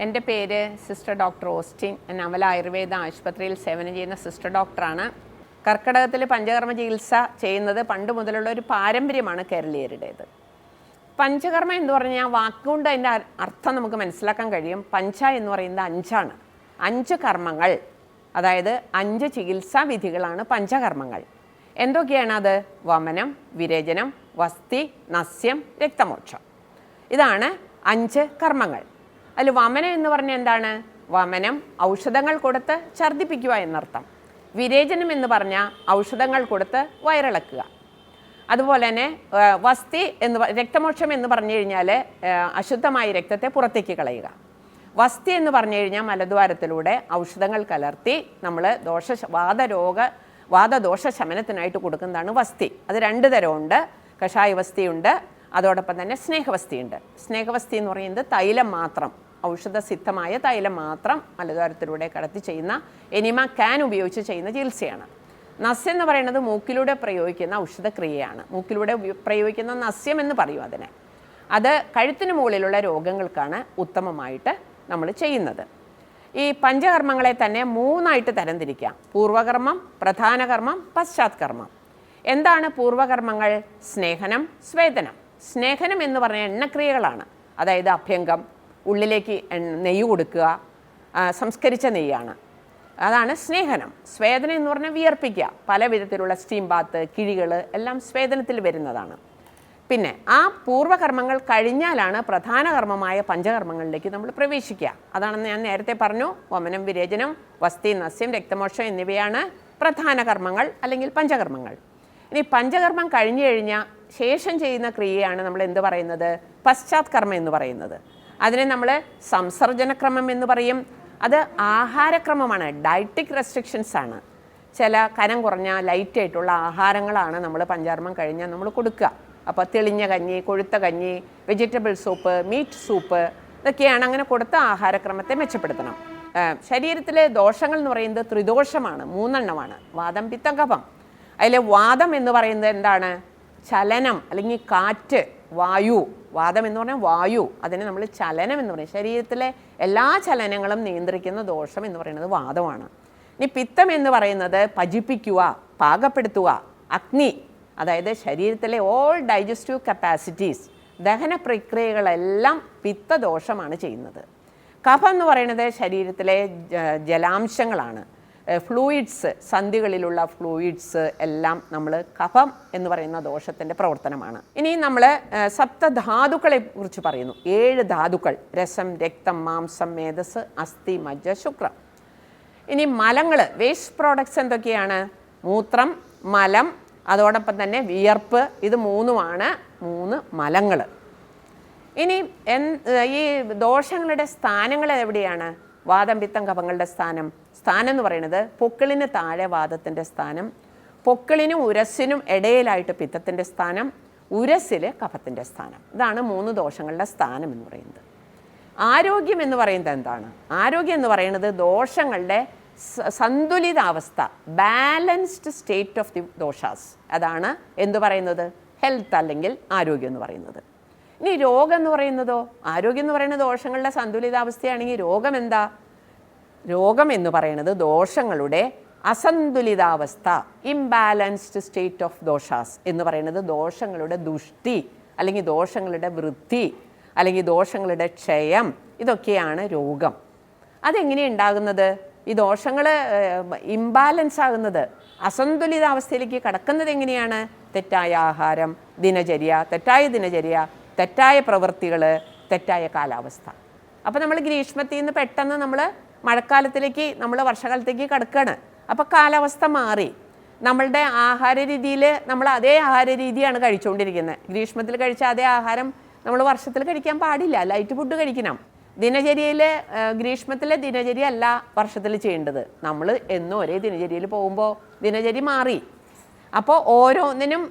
എന്റെ പേര് sister doctor Austin നവല ആയുർവേദ ആശുപത്രിയിൽ സേവനം ചെയ്യുന്ന സിസ്റ്റർ ഡോക്ടറാണ്. കർക്കിടകത്തിൽ പഞ്ചകർമ്മ ചികിത്സ ചെയ്യുന്നത് പണ്ട് മുതലുള്ള ഒരു പാരമ്പര്യമാണ് കേരളീയരുടേത്. പഞ്ചകർമ്മ എന്ന് പറഞ്ഞാൽ വാക്കുകൊണ്ട് അതിന്റെ അർത്ഥം നമുക്ക് മനസ്സിലാക്കാൻ കഴിയും. പഞ്ച എന്ന് പറയുന്നത് അഞ്ചാണ്. അഞ്ച് കർമ്മങ്ങൾ അതായത് അഞ്ച് ചികിത്സാ വിധികളാണ് പഞ്ചകർമ്മങ്ങൾ. എന്തൊക്കെയാണ് അത്? വമനം വിരേചനം വസ്തി നസ്യം രക്തമോക്ഷം. ഇതാണ് അഞ്ച് കർമ്മങ്ങൾ. അതിൽ വമനം എന്ന് പറഞ്ഞാൽ എന്താണ്? വമനം ഔഷധങ്ങൾ കൊടുത്ത് ഛർദ്ദിപ്പിക്കുക എന്നർത്ഥം. വിരേചനം എന്ന് പറഞ്ഞാൽ ഔഷധങ്ങൾ കൊടുത്ത് വയറിളക്കുക. അതുപോലെ തന്നെ വസ്തി എന്ന് രക്തമോക്ഷം എന്ന് പറഞ്ഞു കഴിഞ്ഞാൽ അശുദ്ധമായ രക്തത്തെ പുറത്തേക്ക് കളയുക. വസ്തി എന്ന് പറഞ്ഞു കഴിഞ്ഞാൽ മലദ്വാരത്തിലൂടെ ഔഷധങ്ങൾ കലർത്തി നമ്മൾ ദോഷ വാദരോഗ വാദദോഷ ശമനത്തിനായിട്ട് കൊടുക്കുന്നതാണ് വസ്തി. അത് രണ്ട് തരമുണ്ട്. കഷായ വസ്തിയുണ്ട് അതോടൊപ്പം തന്നെ സ്നേഹവസ്തിയുണ്ട്. സ്നേഹവസ്തി എന്ന് പറയുന്നത് തൈലം മാത്രം. ഔഷധസിദ്ധമായ തൈലം മാത്രം മലദ്വാരത്തിലൂടെ കടത്തി ചെയ്യുന്ന എനിമ ക്യാൻ ഉപയോഗിച്ച് ചെയ്യുന്ന ചികിത്സയാണ്. നസ്യം എന്ന് പറയുന്നത് മൂക്കിലൂടെ പ്രയോഗിക്കുന്ന ഔഷധക്രിയയാണ്. മൂക്കിലൂടെ പ്രയോഗിക്കുന്ന നസ്യം എന്ന് പറയും അതിനെ. അത് കഴുത്തിന് മുകളിലുള്ള രോഗങ്ങൾക്കാണ് ഉത്തമമായിട്ട് നമ്മൾ ചെയ്യുന്നത്. ഈ പഞ്ചകർമ്മങ്ങളെ തന്നെ മൂന്നായിട്ട് തരംതിരിക്കാം. പൂർവകർമ്മം പ്രധാനകർമ്മം പശ്ചാത്കർമ്മം. എന്താണ് പൂർവകർമ്മങ്ങൾ? സ്നേഹനം സ്വേദനം. സ്നേഹനം എന്ന് പറഞ്ഞ എണ്ണക്രിയകളാണ്. അതായത് അഭ്യംഗം ഉള്ളിലേക്ക് നെയ്യ് കൊടുക്കുക സംസ്കരിച്ച നെയ്യാണ്. അതാണ് സ്നേഹനം. സ്വേദനം എന്ന് പറഞ്ഞാൽ വിയർപ്പിക്കുക. പല വിധത്തിലുള്ള സ്റ്റീം ബാത്ത് കിഴികൾ എല്ലാം സ്വേദനത്തിൽ വരുന്നതാണ്. പിന്നെ ആ പൂർവകർമ്മങ്ങൾ കഴിഞ്ഞാലാണ് പ്രധാന കർമ്മമായ പഞ്ചകർമ്മങ്ങളിലേക്ക് നമ്മൾ പ്രവേശിക്കുക. അതാണെന്ന് ഞാൻ നേരത്തെ പറഞ്ഞു. വമനം വിരേചനം വസ്തി നസ്യം രക്തമോക്ഷം എന്നിവയാണ് പ്രധാന കർമ്മങ്ങൾ അല്ലെങ്കിൽ പഞ്ചകർമ്മങ്ങൾ. ഇനി പഞ്ചകർമ്മം കഴിഞ്ഞു കഴിഞ്ഞാൽ ശേഷം ചെയ്യുന്ന ക്രിയയാണ് നമ്മൾ എന്ത് പറയുന്നത്? പശ്ചാത്കർമ്മം എന്ന് പറയുന്നത്. അതിനെ നമ്മൾ സംസർജനക്രമം എന്ന് പറയും. അത് ആഹാരക്രമമാണ്. ഡയറ്റിക് റെസ്ട്രിക്ഷൻസ് ആണ്. ചില കനം കുറഞ്ഞ ലൈറ്റ് ആയിട്ടുള്ള ആഹാരങ്ങളാണ് നമ്മൾ പഞ്ചാർമം കഴിഞ്ഞാൽ നമ്മൾ കൊടുക്കുക. അപ്പോൾ തെളിഞ്ഞ കഞ്ഞി കൊഴുത്ത കഞ്ഞി വെജിറ്റബിൾ സൂപ്പ് മീറ്റ് സൂപ്പ് ഇതൊക്കെയാണ് അങ്ങനെ കൊടുത്ത ആഹാരക്രമത്തെ മെച്ചപ്പെടുത്തണം. ശരീരത്തിലെ ദോഷങ്ങൾ എന്ന് പറയുന്നത് ത്രിദോഷമാണ് മൂന്നെണ്ണമാണ്. വാദം പിത്തം കഫം. അതിലെ വാദം എന്ന് പറയുന്നത് എന്താണ്? ചലനം അല്ലെങ്കിൽ കാറ്റ് വായു വാദം എന്ന് പറഞ്ഞാൽ വായു അതിനെ നമ്മൾ ചലനം എന്ന് പറയും. ശരീരത്തിലെ എല്ലാ ചലനങ്ങളും നിയന്ത്രിക്കുന്ന ദോഷം എന്ന് പറയുന്നത് വാദമാണ്. ഇനി പിത്തം എന്ന് പറയുന്നത് പജിപ്പിക്കുക പാകപ്പെടുത്തുക അഗ്നി അതായത് ശരീരത്തിലെ ഓൾ ഡൈജസ്റ്റീവ് കപ്പാസിറ്റീസ് ദഹന പ്രക്രിയകളെല്ലാം പിത്തദോഷമാണ് ചെയ്യുന്നത്. കഫം എന്ന് പറയുന്നത് ശരീരത്തിലെ ജലാംശങ്ങളാണ്. ഫ്ലൂയിഡ്സ് സന്ധികളിലുള്ള ഫ്ലൂയിഡ്സ് എല്ലാം നമ്മൾ കഫം എന്ന് പറയുന്ന ദോഷത്തിന്റെ പ്രവർത്തനമാണ്. ഇനി നമ്മൾ സപ്തധാതുക്കളെ കുറിച്ച് പറയുന്നു. ഏഴ് ധാതുക്കൾ രസം രക്തം മാംസം മേധസ് അസ്ഥി മജ്ജ ശുക്രം. ഇനി മലങ്ങൾ വേസ്റ്റ് പ്രോഡക്ട്സ് എന്തൊക്കെയാണ്? മൂത്രം മലം അതോടൊപ്പം തന്നെ വിയർപ്പ് ഇത് മൂന്നുമാണ് മൂന്ന് മലങ്ങൾ ഇനി ഈ ദോഷങ്ങളുടെ സ്ഥാനങ്ങൾ എവിടെയാണ്? വാദം പിത്തം കഫങ്ങളുടെ സ്ഥാനം. സ്ഥാനം എന്ന് പറയുന്നത് പൊക്കിളിന് താഴെ വാദത്തിന്റെ സ്ഥാനം പൊക്കിളിനും ഉരസിനും ഇടയിലായിട്ട് പിത്തത്തിന്റെ സ്ഥാനം ഉരസ്സിൽ കഫത്തിന്റെ സ്ഥാനം. ഇതാണ് മൂന്ന് ദോഷങ്ങളുടെ സ്ഥാനം എന്ന് പറയുന്നത്. ആരോഗ്യം എന്ന് പറയുന്നത് എന്താണ്? ആരോഗ്യം എന്ന് പറയുന്നത് ദോഷങ്ങളുടെ സന്തുലിതാവസ്ഥ balanced state of the doshas. അതാണ് എന്ത് പറയുന്നത്? ഹെൽത്ത് അല്ലെങ്കിൽ ആരോഗ്യം എന്ന് പറയുന്നത്. ഇനി രോഗം എന്ന് പറയുന്നതോ ആരോഗ്യം എന്ന് പറയുന്നത് ദോഷങ്ങളുടെ സന്തുലിതാവസ്ഥയാണെങ്കിൽ രോഗം എന്താ രോഗം എന്ന് പറയുന്നത് ദോഷങ്ങളുടെ അസന്തുലിതാവസ്ഥ ഇംബാലൻസ്ഡ് സ്റ്റേറ്റ് ഓഫ് ദോഷാസ് എന്ന് പറയുന്നത് ദോഷങ്ങളുടെ ദുഷ്ടി അല്ലെങ്കിൽ ദോഷങ്ങളുടെ വൃത്തി അല്ലെങ്കിൽ ദോഷങ്ങളുടെ ക്ഷയം ഇതൊക്കെയാണ് രോഗം. അതെങ്ങനെ ഉണ്ടാകുന്നത്? ഈ ദോഷങ്ങൾ ഇംബാലൻസ് ആകുന്നത് അസന്തുലിതാവസ്ഥയിലേക്ക് കടക്കുന്നത് എങ്ങനെയാണ്? തെറ്റായ ആഹാരം ദിനചര്യ തെറ്റായ ദിനചര്യ തെറ്റായ പ്രവൃത്തികൾ തെറ്റായ കാലാവസ്ഥ. അപ്പോൾ നമ്മൾ ഗ്രീഷ്മത്തിൽ നിന്ന് പെട്ടെന്ന് നമ്മൾ മഴക്കാലത്തിലേക്ക് നമ്മൾ വർഷകാലത്തേക്ക് കിടക്കുകയാണ് അപ്പോൾ കാലാവസ്ഥ മാറി. നമ്മളുടെ ആഹാര രീതിയിൽ നമ്മൾ അതേ ആഹാര രീതിയാണ് കഴിച്ചുകൊണ്ടിരിക്കുന്നത് ഗ്രീഷ്മത്തിൽ കഴിച്ച അതേ ആഹാരം നമ്മൾ വർഷത്തിൽ കഴിക്കാൻ പാടില്ല. ലൈറ്റ് ഫുഡ് കഴിക്കണം. ദിനചര്യയിൽ ഗ്രീഷ്മത്തിലെ ദിനചര്യ അല്ല വർഷത്തിൽ ചെയ്യേണ്ടത്. നമ്മൾ എന്നും ഒരേ ദിനചര്യയിൽ പോകുമ്പോൾ ദിനചര്യ മാറി. അപ്പോൾ ഓരോന്നിനും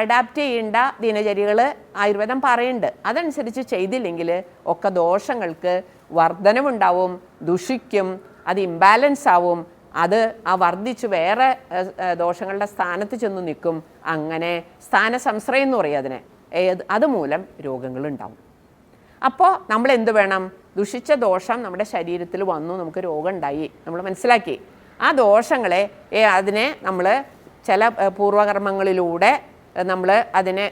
അഡാപ്റ്റ് ചെയ്യേണ്ട ദിനചര്യകൾ ആയുർവേദം പറയുന്നുണ്ട്. അതനുസരിച്ച് ചെയ്തില്ലെങ്കിൽ ഒക്കെ ദോഷങ്ങൾക്ക് വർധനവുണ്ടാവും ദുഷിക്കും അത് ഇംബാലൻസ് ആവും അത് ആ വർദ്ധിച്ച് വേറെ ദോഷങ്ങളുടെ സ്ഥാനത്ത് ചെന്ന് നിൽക്കും. അങ്ങനെ സ്ഥാന സംശ്രയം എന്ന് പറയും അതിനെ. അതുമൂലം രോഗങ്ങളുണ്ടാവും. അപ്പോൾ നമ്മൾ എന്ത് വേണം? ദുഷിച്ച ദോഷം നമ്മുടെ ശരീരത്തിൽ വന്നു നമുക്ക് രോഗം ഉണ്ടായി. നമ്മൾ മനസ്സിലാക്കി. ആ ദോഷങ്ങളെ അതിനെ നമ്മൾ ചില പൂർവകർമ്മങ്ങളിലൂടെ നമ്മൾ അതിനെ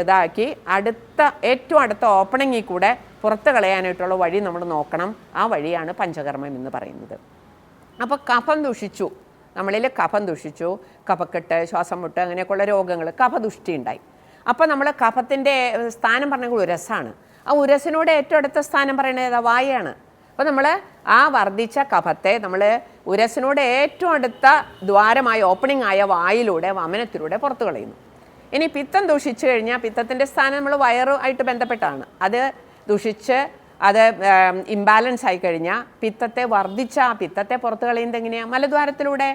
ഇതാക്കി അടുത്ത ഏറ്റവും അടുത്ത ഓപ്പണിങ്ങിൽ കൂടെ പുറത്ത് കളയാനായിട്ടുള്ള വഴി നമ്മൾ നോക്കണം. ആ വഴിയാണ് പഞ്ചകർമ്മം എന്ന് പറയുന്നത്. അപ്പോൾ കഫം ദുഷിച്ചു. നമ്മളിൽ കഫം ദുഷിച്ചു. കഫക്കെട്ട് ശ്വാസം മുട്ട് അങ്ങനെയൊക്കെയുള്ള രോഗങ്ങൾ കഫദുഷ്ടി ഉണ്ടായി. അപ്പോൾ നമ്മൾ കഫത്തിന്റെ സ്ഥാനം പറഞ്ഞെങ്കിൽ ഉരസാണ്. ആ ഉരസിനോട് ഏറ്റവും അടുത്ത സ്ഥാനം പറയുന്നത് ഏതാ? വായാണ് അപ്പോൾ നമ്മൾ ആ വർദ്ധിച്ച കഫത്തെ നമ്മൾ ഉരസിനോട് ഏറ്റവും അടുത്ത ദ്വാരമായ ഓപ്പണിംഗ് ആയ വായിലൂടെ വമനത്തിലൂടെ പുറത്തു കളയുന്നു. ഇനി പിത്തം ദൂഷിച്ചു കഴിഞ്ഞാൽ പിത്തത്തിന്റെ സ്ഥാനം നമ്മൾ വയറുമായിട്ട് ബന്ധപ്പെട്ടാണ് അത് ദുഷിച്ച് അത് ഇംബാലൻസ് ആയി കഴിഞ്ഞാൽ പിത്തത്തെ വർദ്ധിച്ച ആ പിത്തത്തെ പുറത്തു കളയുന്നത് എങ്ങനെയാണ് മലദ്വാരത്തിലൂടെ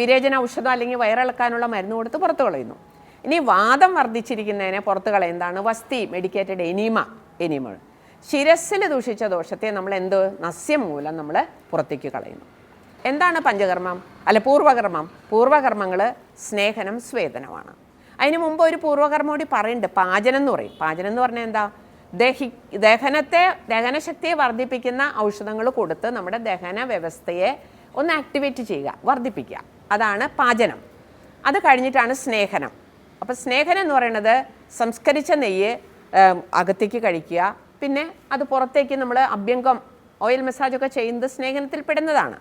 വിരേചന ഔഷധം അല്ലെങ്കിൽ വയറിളക്കാനുള്ള മരുന്ന് കൊടുത്ത് പുറത്തു കളയുന്നു. ഇനി വാദം വർദ്ധിച്ചിരിക്കുന്നതിനെ പുറത്തു കളയുന്നതാണ് വസ്തി മെഡിക്കേറ്റഡ് എനിമ എനിമ ശിരസ്സിൽ ദൂഷിച്ച ദോഷത്തെ നമ്മൾ എന്ത്? നസ്യം മൂലം നമ്മൾ പുറത്തേക്ക് കളയുന്നു. എന്താണ് പഞ്ചകർമ്മം? അല്ല പൂർവകർമ്മം. പൂർവകർമ്മങ്ങൾ സ്നേഹനം സ്വേദനമാണ്. അതിന് മുമ്പ് ഒരു പൂർവകർമ്മം കൂടി പറയുന്നുണ്ട് പാചനം എന്ന് പറയും. പാചനം എന്ന് പറഞ്ഞാൽ എന്താ? ദഹി ദഹനത്തെ ദഹനശക്തിയെ വർദ്ധിപ്പിക്കുന്ന ഔഷധങ്ങൾ കൊടുത്ത് നമ്മുടെ ദഹന വ്യവസ്ഥയെ ഒന്ന് ആക്ടിവേറ്റ് ചെയ്യുക വർദ്ധിപ്പിക്കുക. അതാണ് പാചനം. അത് കഴിഞ്ഞിട്ടാണ് സ്നേഹനം. അപ്പോൾ സ്നേഹനം എന്ന് പറയുന്നത് സംസ്കരിച്ച നെയ്യ് അകത്തേക്ക് കഴിക്കുക. പിന്നെ അത് പുറത്തേക്ക് നമ്മൾ അഭ്യംഗം ഓയിൽ മസാജൊക്കെ ചെയ്യുന്നത് സ്നേഹനത്തിൽ പെടുന്നതാണ്.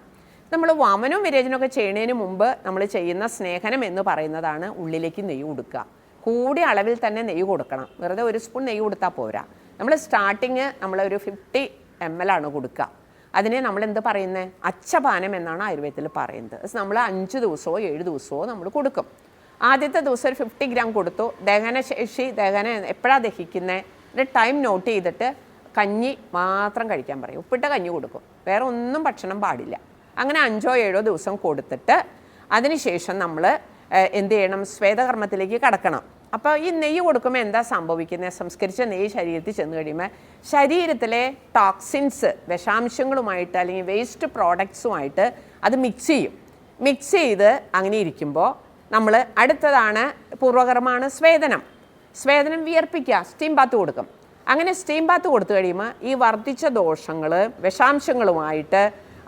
നമ്മൾ വമനവും വിരേചനമൊക്കെ ചെയ്യുന്നതിന് മുമ്പ് നമ്മൾ ചെയ്യുന്ന സ്നേഹനം എന്ന് പറയുന്നതാണ് ഉള്ളിലേക്ക് നെയ്യ് കൊടുക്കുക. കൂടിയ അളവിൽ തന്നെ നെയ്യ് കൊടുക്കണം. വെറുതെ ഒരു സ്പൂൺ നെയ്യ് കൊടുത്താൽ പോരാ. നമ്മൾ സ്റ്റാർട്ടിങ് നമ്മളൊരു ഫിഫ്റ്റി എം എൽ ആണ് കൊടുക്കുക. അതിനെ നമ്മൾ എന്ത് പറയുന്നത് അച്ചപാനം എന്നാണ് ആയുർവേദത്തിൽ പറയുന്നത്. നമ്മൾ അഞ്ച് ദിവസമോ ഏഴ് ദിവസമോ നമ്മൾ കൊടുക്കും. ആദ്യത്തെ ദിവസം ഒരു ഫിഫ്റ്റി ഗ്രാം കൊടുത്തു. ദഹനശേഷി ദഹന എപ്പോഴാണ് ദഹിക്കുന്നത് ടൈം നോട്ട് ചെയ്തിട്ട് കഞ്ഞി മാത്രം കഴിക്കാൻ പറയും. ഉപ്പിട്ട കഞ്ഞി കൊടുക്കും. വേറെ ഒന്നും ഭക്ഷണം പാടില്ല. അങ്ങനെ അഞ്ചോ ഏഴോ ദിവസം കൊടുത്തിട്ട് അതിനുശേഷം നമ്മൾ എന്ത് ചെയ്യണം? ശ്വേതകർമ്മത്തിലേക്ക് കടക്കണം. അപ്പോൾ ഈ നെയ്യ് കൊടുക്കുമ്പോൾ എന്താ സംഭവിക്കുന്നത് സംസ്കരിച്ച നെയ്യ് ശരീരത്തിൽ ചെന്ന് കഴിയുമ്പോൾ ശരീരത്തിലെ ടോക്സിൻസ് വിഷാംശങ്ങളുമായിട്ട് അല്ലെങ്കിൽ വേസ്റ്റ് പ്രോഡക്ട്സുമായിട്ട് അത് മിക്സ് ചെയ്യും. മിക്സ് ചെയ്ത് അങ്ങനെ ഇരിക്കുമ്പോൾ നമ്മൾ അടുത്തതാണ് പൂർവകർമ്മമാണ് സ്വേദനം. സ്വേദനം വിയർപ്പിക്കുക സ്റ്റീം ബാത്ത് കൊടുക്കും. അങ്ങനെ സ്റ്റീം ബാത്ത് കൊടുത്തു കഴിയുമ്പോൾ ഈ വർദ്ധിച്ച ദോഷങ്ങൾ വിഷാംശങ്ങളുമായിട്ട്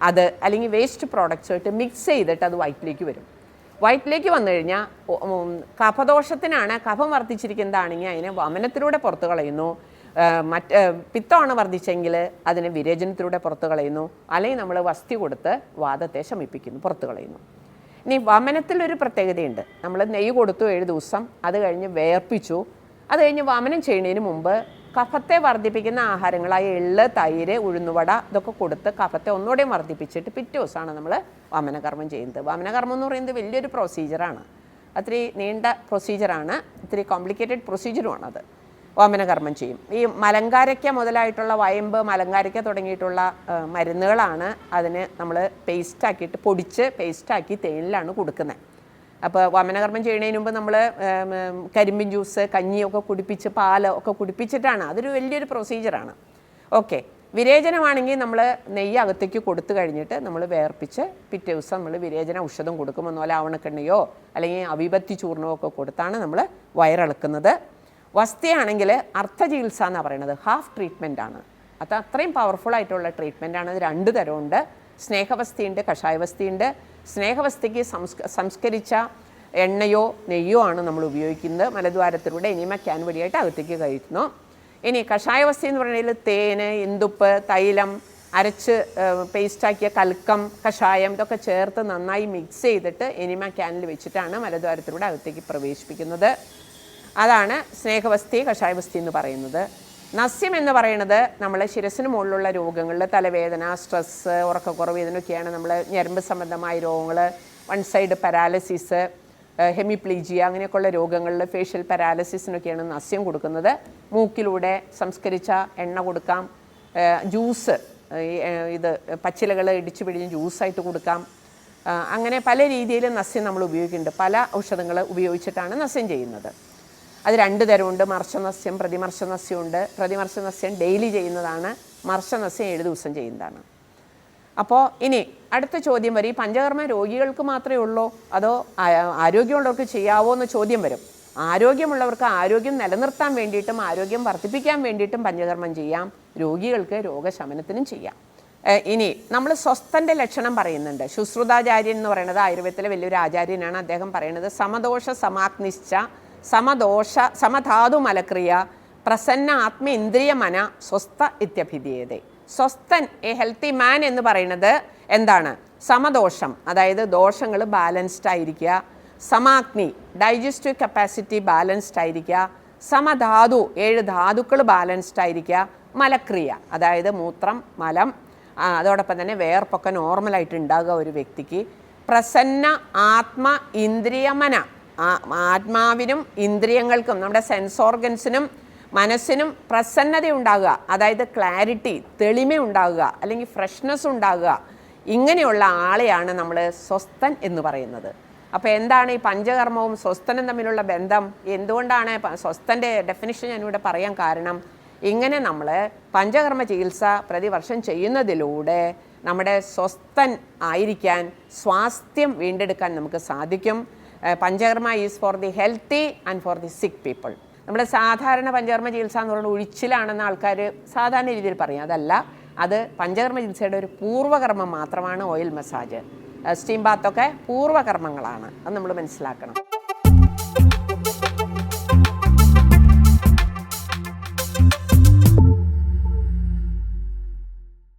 അത് അല്ലെങ്കിൽ വേസ്റ്റ് പ്രോഡക്റ്റ്സുമായിട്ട് മിക്സ് ചെയ്തിട്ട് അത് വയറ്റിലേക്ക് വരും. വയറ്റിലേക്ക് വന്നു കഴിഞ്ഞാൽ കഫദോഷത്തിനാണ് കഫം വർദ്ധിച്ചിരിക്കുന്നതാണെങ്കിൽ അതിനെ വമനത്തിലൂടെ പുറത്തു കളയുന്നു. മറ്റ് പിത്തമാണ് വർദ്ധിച്ചെങ്കിൽ അതിനെ വിരേചനത്തിലൂടെ പുറത്തു കളയുന്നു. അല്ലെങ്കിൽ നമ്മൾ വസ്തി കൊടുത്ത് വാദത്തെ ശമിപ്പിക്കുന്നു പുറത്തു കളയുന്നു. ഇനി വമനത്തിലൊരു പ്രത്യേകതയുണ്ട്. നമ്മൾ നെയ്യ് കൊടുത്തു ഏഴ് ദിവസം അത് കഴിഞ്ഞ് വേർപ്പിച്ചു. അത് കഴിഞ്ഞ് വമനം ചെയ്യുന്നതിന് മുമ്പ് കഫത്തെ വർദ്ധിപ്പിക്കുന്ന ആഹാരങ്ങളായ എള്ള് തൈര് ഉഴുന്നുവട ഇതൊക്കെ കൊടുത്ത് കഫത്തെ ഒന്നുകൂടെയും വർദ്ധിപ്പിച്ചിട്ട് പിറ്റേ ദിവസമാണ് നമ്മൾ വാമനകർമ്മം ചെയ്യുന്നത്. വാമനകർമ്മം എന്ന് പറയുന്നത് വലിയൊരു പ്രൊസീജിയറാണ് അത്തിരി നീണ്ട പ്രൊസീജിയറാണ് ഇത്തിരി കോംപ്ലിക്കേറ്റഡ് പ്രൊസീജിയറുമാണത് വാമനകർമ്മം ചെയ്യും. ഈ മലങ്കാരയ്ക്ക മുതലായിട്ടുള്ള വയമ്പ് മലങ്കാരയ്ക്ക തുടങ്ങിയിട്ടുള്ള മരുന്നുകളാണ് അതിന് നമ്മൾ പേസ്റ്റാക്കിയിട്ട് പൊടിച്ച് പേസ്റ്റാക്കി തേനിലാണ് കൊടുക്കുന്നത്. അപ്പോൾ വമനകർമ്മം ചെയ്യുന്നതിന് മുമ്പ് നമ്മൾ കരിമ്പിൻ ജ്യൂസ് കഞ്ഞിയൊക്കെ കുടിപ്പിച്ച് പാൽ ഒക്കെ കുടിപ്പിച്ചിട്ടാണ്. അതൊരു വലിയൊരു പ്രൊസീജിയറാണ് ഓക്കെ വിരേചനമാണെങ്കിൽ നമ്മൾ നെയ്യ് അകത്തേക്ക് കൊടുത്തു കഴിഞ്ഞിട്ട് നമ്മൾ വേർപ്പിച്ച് പിറ്റേ ദിവസം നമ്മൾ വിരേചന ഔഷധം കൊടുക്കുമെന്നോ പോലെ ആവണക്കെണ്ണയോ അല്ലെങ്കിൽ അവിപത്തി ചൂർണമോ ഒക്കെ കൊടുത്താണ് നമ്മൾ വയറിളക്കുന്നത്. വസ്തിയാണെങ്കിൽ അർത്ഥ ചികിത്സ എന്നാണ് പറയുന്നത് ഹാഫ് ട്രീറ്റ്മെന്റ് ആണ്. അത് അത്രയും പവർഫുൾ ആയിട്ടുള്ള ട്രീറ്റ്മെന്റ് ആണ്. അത് രണ്ട് തരമുണ്ട്. സ്നേഹവസ്തിയുണ്ട് കഷായവസ്തിയുണ്ട്. സ്നേഹവസ്തിക്ക് സംസ് സംസ്കരിച്ച എണ്ണയോ നെയ്യോ ആണ് നമ്മൾ ഉപയോഗിക്കുന്നത്. മലദ്വാരത്തിലൂടെ എനിമ ക്യാൻ വഴിയായിട്ട് അകത്തേക്ക് കഴിക്കുന്നു ഇനി കഷായവസ്തി എന്ന് പറഞ്ഞാൽ തേന് ഇന്ദുപ്പ് തൈലം അരച്ച് പേസ്റ്റാക്കിയ കൽക്കം കഷായം ഇതൊക്കെ ചേർത്ത് നന്നായി മിക്സ് ചെയ്തിട്ട് എനിമ ക്യാനിൽ വെച്ചിട്ടാണ് മലദ്വാരത്തിലൂടെ അകത്തേക്ക് പ്രവേശിപ്പിക്കുന്നത്. അതാണ് സ്നേഹവസ്തി കഷായവസ്തി എന്ന് പറയുന്നത്. നസ്യം എന്ന് പറയുന്നത് നമ്മളെ ശിരസിന് മുകളിലുള്ള രോഗങ്ങളിൽ തലവേദന സ്ട്രെസ്സ് ഉറക്കക്കുറവ് ഇതിനൊക്കെയാണ് നമ്മൾ ഞരമ്പ് സംബന്ധമായ രോഗങ്ങൾ വൺ സൈഡ് പാരാലിസിസ് ഹെമിപ്ലീജിയ അങ്ങനെയൊക്കെയുള്ള രോഗങ്ങളിൽ ഫേഷ്യൽ പാരാലിസിസിനൊക്കെയാണ് നസ്യം കൊടുക്കുന്നത്. മൂക്കിലൂടെ സംസ്കരിച്ച എണ്ണ കൊടുക്കാം. ജ്യൂസ് ഇത് പച്ചിലകൾ ഇടിച്ചു പിഴിഞ്ഞ് ജ്യൂസായിട്ട് കൊടുക്കാം. അങ്ങനെ പല രീതിയിൽ നസ്യം നമ്മൾ ഉപയോഗിക്കുന്നുണ്ട്. പല ഔഷധങ്ങൾ ഉപയോഗിച്ചിട്ടാണ് നസ്യം ചെയ്യുന്നത്. അത് രണ്ട് തരമുണ്ട്. മർശനസ്യം പ്രതിമർശനസ്യം ഉണ്ട് പ്രതിമർശനസ്യം ഡെയിലി ചെയ്യുന്നതാണ്. മർശനസ്യം ഏഴ് ദിവസം ചെയ്യുന്നതാണ്. അപ്പോൾ ഇനി അടുത്ത ചോദ്യം വരും ഈ പഞ്ചകർമ്മ രോഗികൾക്ക് മാത്രമേ ഉള്ളൂ? അതോ ആരോഗ്യമുള്ളവർക്ക് ചെയ്യാവോ എന്ന് ചോദ്യം വരും. ആരോഗ്യമുള്ളവർക്ക് ആരോഗ്യം നിലനിർത്താൻ വേണ്ടിയിട്ടും ആരോഗ്യം വർദ്ധിപ്പിക്കാൻ വേണ്ടിയിട്ടും പഞ്ചകർമ്മം ചെയ്യാം. രോഗികൾക്ക് രോഗശമനത്തിനും ചെയ്യാം. ഇനി നമ്മൾ സ്വസ്ഥന്റെ ലക്ഷണം പറയുന്നുണ്ട്. ശുശ്രുതാചാര്യൻ എന്ന് പറയുന്നത് ആയുർവേദത്തിലെ വലിയൊരു ആചാര്യനാണ്. അദ്ദേഹം പറയുന്നത് സമദോഷ സമാഗ്നിശ്ച സമദോഷ സമധാതു മലക്രിയ പ്രസന്ന ആത്മ ഇന്ദ്രിയ മന സ്വസ്ഥ ഇത്യഭിധീയതേ. സ്വസ്ഥൻ എ ഹെൽത്തി മാൻ എന്ന് പറയുന്നത് എന്താണ്? സമദോഷം അതായത് ദോഷങ്ങൾ ബാലൻസ്ഡ് ആയിരിക്കുക. സമാഗ്നി ഡൈജസ്റ്റീവ് കപ്പാസിറ്റി ബാലൻസ്ഡ് ആയിരിക്കുക. സമധാതു ഏഴ് ധാതുക്കൾ ബാലൻസ്ഡ് ആയിരിക്കുക. മലക്രിയ അതായത് മൂത്രം മലം അതോടൊപ്പം തന്നെ വേർപ്പൊക്കെ നോർമലായിട്ട് ഉണ്ടാകുക ഒരു വ്യക്തിക്ക്. പ്രസന്ന ആത്മ ഇന്ദ്രിയമന ആത്മാവിനും ഇന്ദ്രിയങ്ങൾക്കും നമ്മുടെ സെൻസ് ഓർഗൻസിനും മനസ്സിനും പ്രസന്നത ഉണ്ടാകുക. അതായത് ക്ലാരിറ്റി തെളിമ ഉണ്ടാകുക അല്ലെങ്കിൽ ഫ്രഷ്നെസ് ഉണ്ടാകുക. ഇങ്ങനെയുള്ള ആളെയാണ് നമ്മൾ സ്വസ്ഥൻ എന്ന് പറയുന്നത്. അപ്പോൾ എന്താണ് ഈ പഞ്ചകർമ്മവും സ്വസ്ഥനും തമ്മിലുള്ള ബന്ധം? എന്തുകൊണ്ടാണ് സ്വസ്ഥന്റെ ഡെഫിനിഷൻ ഞാനിവിടെ പറയാൻ കാരണം? ഇങ്ങനെ നമ്മൾ പഞ്ചകർമ്മ ചികിത്സ പ്രതിവർഷം ചെയ്യുന്നതിലൂടെ നമ്മുടെ സ്വസ്ഥൻ ആയിരിക്കാൻ സ്വാസ്ഥ്യം വീണ്ടെടുക്കാൻ നമുക്ക് സാധിക്കും. Panchakarma is for the healthy and for the sick people നമ്മുടെ സാധാരണ പഞ്ചകർമ്മ ചികിത്സ എന്ന് പറയുന്നത് ഒഴിച്ചിലാണെന്ന് ആൾക്കാർ സാധാരണ രീതിയിൽ പറയും. അതല്ല അത് പഞ്ചകർമ്മ ചികിത്സയുടെ ഒരു പൂർവകർമ്മം മാത്രമാണ് ഓയിൽ മസാജ് സ്റ്റീം ബാത്തൊക്കെ പൂർവകർമ്മങ്ങളാണ്. അത് നമ്മൾ മനസ്സിലാക്കണം.